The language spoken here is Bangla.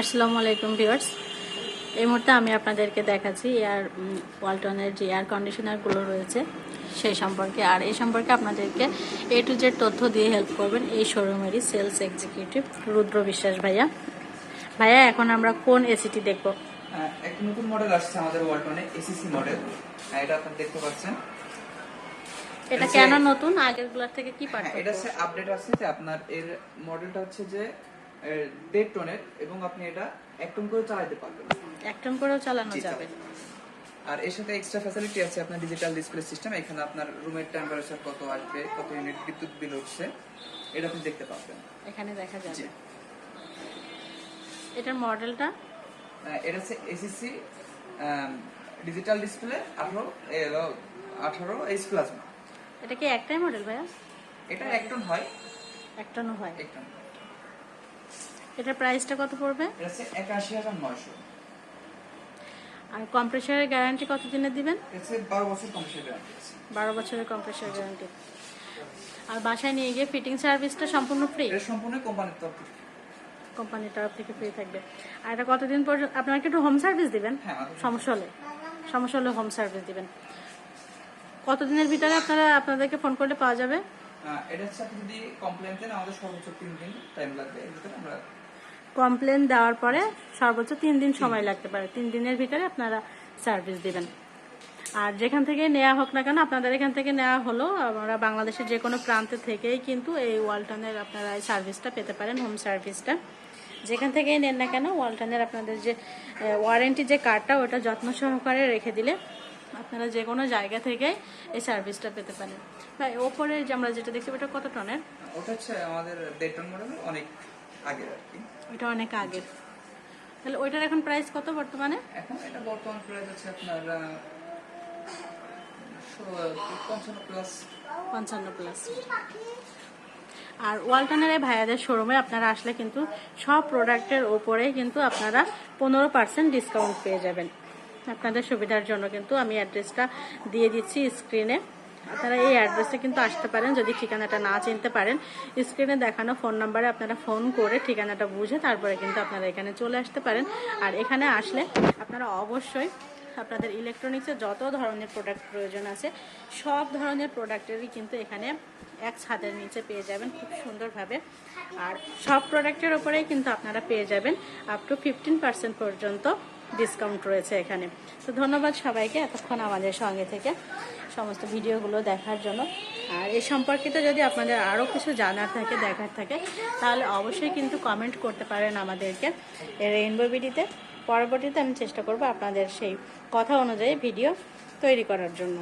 আসসালামু আলাইকুম ভিউয়ার্স। এই মুহূর্তে আমি আপনাদেরকে দেখাচ্ছি এয়ার ওয়ালটনের যে এয়ার কন্ডিশনারগুলো রয়েছে সেই সম্পর্কে। আর এই সম্পর্কে আপনাদেরকে এ টু জেড তথ্য দিয়ে হেল্প করবেন এই শোরুমেরই সেলস এক্সিকিউটিভ রুদ্র বিশ্বাস ভাইয়া। ভাইয়া এখন আমরা কোন এসিটি দেখব? একটা নতুন মডেল আসছে আমাদের ওয়ালটনে এসিসি মডেল এটা আপনারা দেখতে পাচ্ছেন। এটা এটা কেন নতুন? আগেরগুলোর থেকে কি হ্যাঁ এটা পার্থক্য হচ্ছে আপডেট আছে যে আপনার এর মডেলটা হচ্ছে যে দেড় টনের এবং আপনি এটা এক টন করে চালাতে পারবেন। এক টন করেও চালানো যাবে। আর এর সাথে এক্সট্রা ফ্যাসিলিটি আছে আপনার ডিজিটাল ডিসপ্লে সিস্টেম এখানে আপনার রুমের টেম্পারেচার কত আসবে কত ইউনিট বিদ্যুৎ বিল হচ্ছে এটা আপনি দেখতে পাবেন এখানে দেখা যাবে। এটার মডেলটা? এটা হচ্ছে এসিসি ডিজিটাল ডিসপ্লে আঠারো আঠারো এইচ প্লাজমা এটা কি একটাই মডেল ভাইয়া? এটা এক টন হয়। এক টনও হয়। এক টন। এটার প্রাইসটা কত পড়বে? একাশি হাজার নয়শো। আর কম্প্রেসারের গ্যারান্টি কত দিনের দিবেন বারো বছর কমিশন গ্যারান্টি বারো বছরের কম্প্রেসার গ্যারান্টি আর বাসায় নিয়ে গিয়ে ফিটিং সার্ভিসটা সম্পূর্ণ ফ্রি এটা সম্পূর্ণ কোম্পানির তরফ থেকে। কোম্পানির তরফ থেকে ফ্রি থাকবে। আর এটা কতদিন পর্যন্ত আপনারা একটু হোম সার্ভিস দিবেন? হ্যাঁ, সমস্যা হলে। সমস্যা হলে হোম সার্ভিস দিবেন। কতদিনের ভিতরে আপনারা আপনাদেরকে ফোন করলে পাওয়া যাবে? এটা হচ্ছে আপনি যদি কমপ্লেন দেন আমাদের সর্বোচ্চ তিন দিন টাইম লাগবে। এর ভিতরে আমরা কমপ্লেন দেওয়ার পরে সর্বোচ্চ তিন দিন সময় লাগতে পারে। তিন দিনের ভিতরে আপনারা সার্ভিস দিবেন। আর যেখান থেকে নেওয়া হোক না কেন, আপনাদের এখান থেকে নেওয়া হলো, আমরা বাংলাদেশের যে কোনো প্রান্ত থেকেই কিন্তু এই ওয়ালটনের আপনারা এই সার্ভিসটা পেতে পারেন হোম সার্ভিসটা যেখান থেকেই নেন না কেন, ওয়ালটনের আপনাদের যে ওয়ারেন্টি যে কার্ডটা ওটা যত্ন সহকারে রেখে দিলে আপনারা যে কোনো জায়গা থেকেই এই সার্ভিসটা পেতে পারেন। ভাই ওপরে যে আমরা যেটা দেখছি, ওটা কত টনের? ওটা হচ্ছে আমাদের দেড় টন মডেল অনেক আগের আর কি। ওটা অনেক আগের। তাহলে ওইটার এখন প্রাইস কত বর্তমানে? এখন এটা বর্তমান প্রাইস হচ্ছে আপনার পঞ্চান্ন প্লাস পঞ্চান্ন প্লাস আর ওয়ালটনের এই ভাইয়াদের শোরুমে আপনারা আসলে কিন্তু সব প্রোডাক্টের ওপরে কিন্তু আপনারা পনেরো পার্সেন্ট ডিসকাউন্ট পেয়ে যাবেন। আপনাদের সুবিধার জন্য কিন্তু আমি অ্যাড্রেসটা দিয়ে দিচ্ছি স্ক্রিনে আপনারা এই অ্যাড্রেসে কিন্তু আসতে পারেন, যদি ঠিকানাটা না চিনতে পারেন। স্ক্রিনে দেখানো ফোন নাম্বারে আপনারা ফোন করে ঠিকানাটা বুঝে তারপরে কিন্তু আপনারা এখানে চলে আসতে পারেন। আর এখানে আসলে আপনারা অবশ্যই আপনাদের ইলেকট্রনিক্সের যত ধরনের প্রোডাক্ট প্রয়োজন আছে, সব ধরনের প্রোডাক্টেরই কিন্তু এখানে এক ছাদের নিচে পেয়ে যাবেন খুব সুন্দরভাবে। আর সব প্রোডাক্টের ওপরেই কিন্তু আপনারা পেয়ে যাবেন আপ টু ফিফটিন পার্সেন্ট পর্যন্ত ডিসকাউন্ট রয়েছে এখানে। তো ধন্যবাদ সবাইকে এতক্ষণ আমাদের সঙ্গে থেকে সমস্ত ভিডিওগুলো দেখার জন্য। আর এই সম্পর্কিত যদি আপনাদের আরও কিছু জানার থাকে, দেখার থাকে, তাহলে অবশ্যই কিন্তু কমেন্ট করতে পারেন আমাদেরকে রেইনবো বিডিতে পরবর্তীতে আমি চেষ্টা করব আপনাদের সেই কথা অনুযায়ী ভিডিও তৈরি করার জন্য।